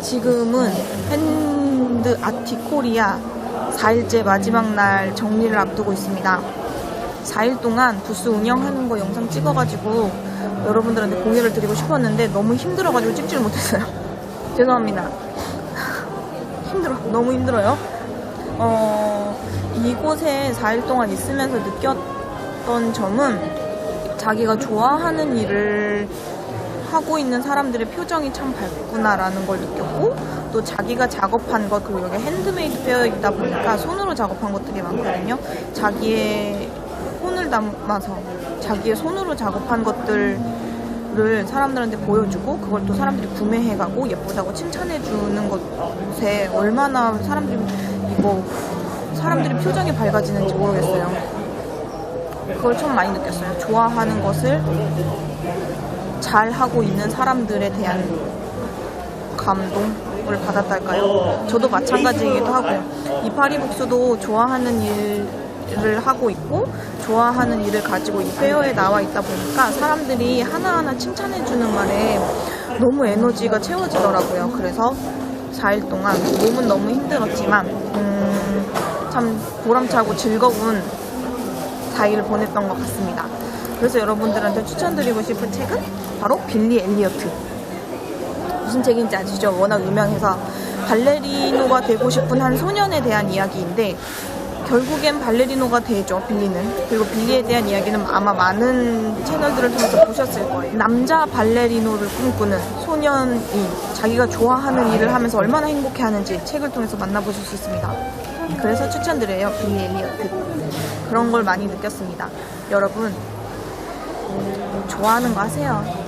지금은 핸드 아티 코리아 4일째 마지막 날 정리를 앞두고 있습니다. 4일 동안 부스 운영하는 거 영상 찍어가지고 여러분들한테 공유를 드리고 싶었는데 너무 힘들어가지고 찍지를 못했어요. 죄송합니다. 힘들어. 너무 힘들어요. 어, 이곳에 4일 동안 있으면서 느꼈던 점은 자기가 좋아하는 일을 하고 있는 사람들의 표정이 참 밝구나라는 걸 느꼈고 또 자기가 작업한 것 그리고 여기 핸드메이드 페어이다 보니까 손으로 작업한 것들이 많거든요. 자기의 손을 담아서 자기의 손으로 작업한 것들을 사람들한테 보여주고 그걸 또 사람들이 구매해가고 예쁘다고 칭찬해주는 것에 얼마나 사람들이 이거 사람들이 표정이 밝아지는지 모르겠어요. 그걸 좀 많이 느꼈어요. 좋아하는 것을 잘 하고 있는 사람들에 대한 감동을 받았달까요? 저도 마찬가지이기도 하고요. 이파리북스도 좋아하는 일을 하고 있고 좋아하는 일을 가지고 이 페어에 나와 있다 보니까 사람들이 하나하나 칭찬해주는 말에 너무 에너지가 채워지더라고요. 그래서 4일 동안 몸은 너무 힘들었지만 음, 참 보람차고 즐거운 4일을 보냈던 것 같습니다. 그래서 여러분들한테 추천드리고 싶은 책은 바로 빌리 엘리어트. 무슨 책인지 아시죠? 워낙 유명해서 발레리노가 되고 싶은 한 소년에 대한 이야기인데 결국엔 발레리노가 되죠, 빌리는. 그리고 빌리에 대한 이야기는 아마 많은 채널들을 통해서 보셨을 거예요. 남자 발레리노를 꿈꾸는 소년이 자기가 좋아하는 일을 하면서 얼마나 행복해 하는지 책을 통해서 만나보실 수 있습니다. 그래서 추천드려요, 빌리 엘리어트. 그런 걸 많이 느꼈습니다. 여러분, 좋아하는 거 하세요.